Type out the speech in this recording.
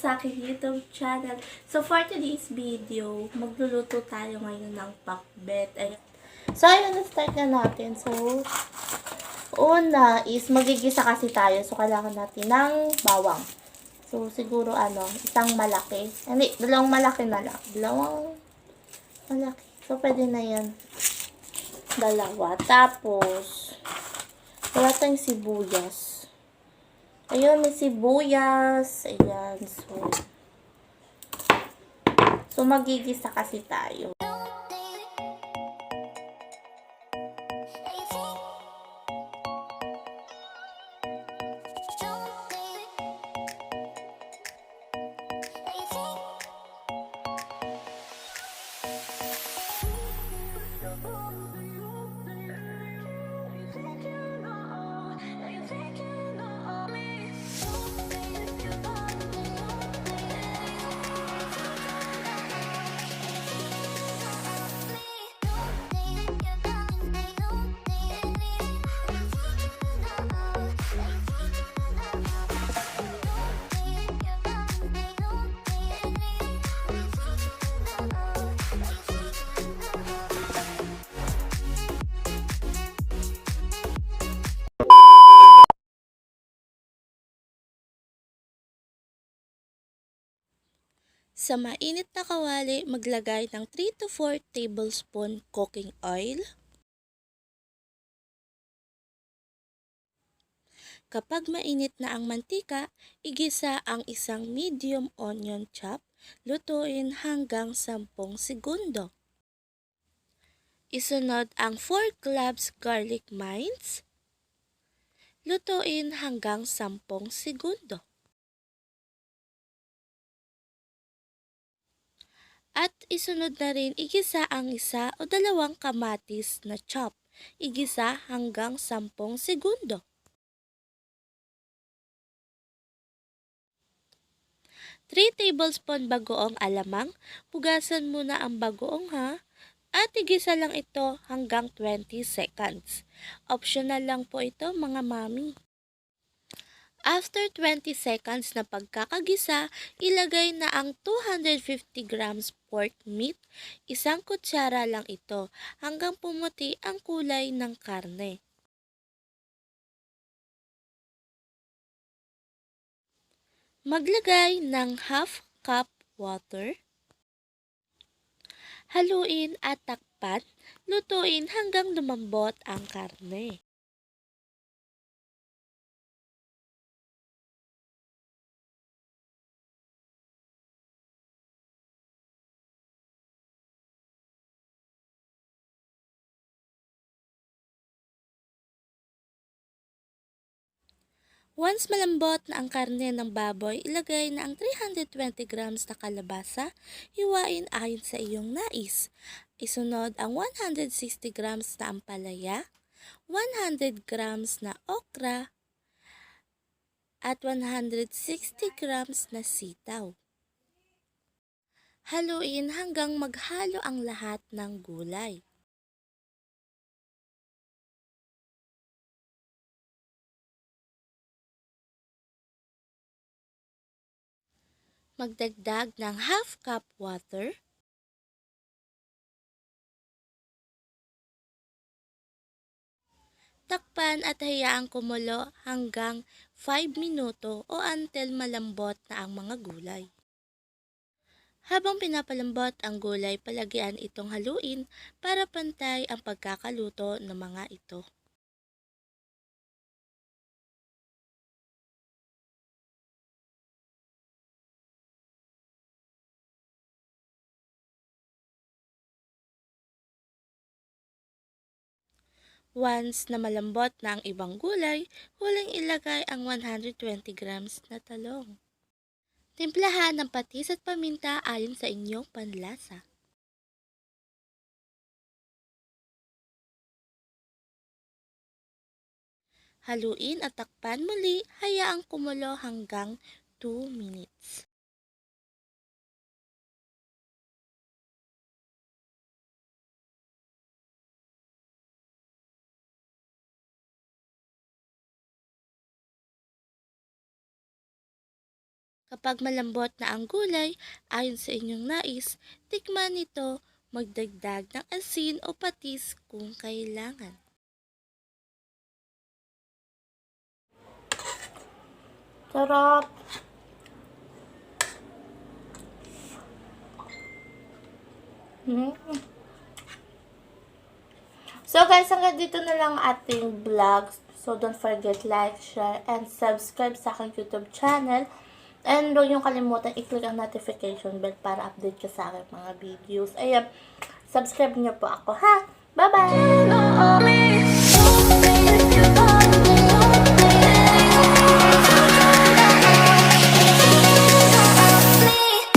sa aking YouTube channel. So, for today's video, magluluto tayo ngayon ng pakbet. Ayan. So, ayun, na-start na natin. So, una is magigisa kasi tayo. So, kailangan natin ng bawang. So, siguro ano, isang malaki. Hindi, dalawang malaki na lang. Dalawang malaki. So, pwede na yan. Dalawa. Tapos, wala tayong sibuyas. Ayun, may sibuyas. Ayan, so. So, magigisa kasi tayo. Sa mainit na kawali, maglagay ng 3 to 4 tablespoon cooking oil. Kapag mainit na ang mantika, igisa ang isang medium onion chop, lutuin hanggang 10 segundo. Isunod ang 4 cloves garlic mince, lutuin hanggang 10 segundo. Isunod na rin igisa ang isa o dalawang kamatis na chop. Igisa hanggang 10 segundo. Three tablespoon bagoong alamang. Pugasan muna ang bagoong ha. At igisa lang ito hanggang 20 seconds. Optional lang po ito mga mami. After 20 seconds na pagkakagisa, ilagay na ang 250 grams pork meat. Isang kutsara lang ito hanggang pumuti ang kulay ng karne. Maglagay ng half cup water. Haluin at takpan. Lutuin hanggang lumambot ang karne. Once malambot na ang karne ng baboy, ilagay na ang 320 grams na kalabasa, hiwain ayon sa iyong nais. Isunod ang 160 grams na ampalaya, 100 grams na okra, at 160 grams na sitaw. Haluin hanggang maghalo ang lahat ng gulay. Magdagdag ng half cup water. Takpan at hayaang kumulo hanggang 5 minuto o until malambot na ang mga gulay. Habang pinapalambot ang gulay, palagian itong haluin para pantay ang pagkakaluto ng mga ito. Once na malambot na ang ibang gulay, huling ilagay ang 120 grams na talong. Timplahan ng patis at paminta ayon sa inyong panlasa. Haluin at takpan muli, hayaang kumulo hanggang 2 minutes. Kapag malambot na ang gulay, ayon sa inyong nais, tikman ito, magdagdag ng asin o patis kung kailangan. Sarap! Mm. So guys, hanggang dito na lang ating vlog. So don't forget like, share, and subscribe sa aking YouTube channel. And huwag niyong kalimutan i-click ang notification bell para update ka sa aking mga videos. Ayan, subscribe niyo po ako ha. Bye-bye!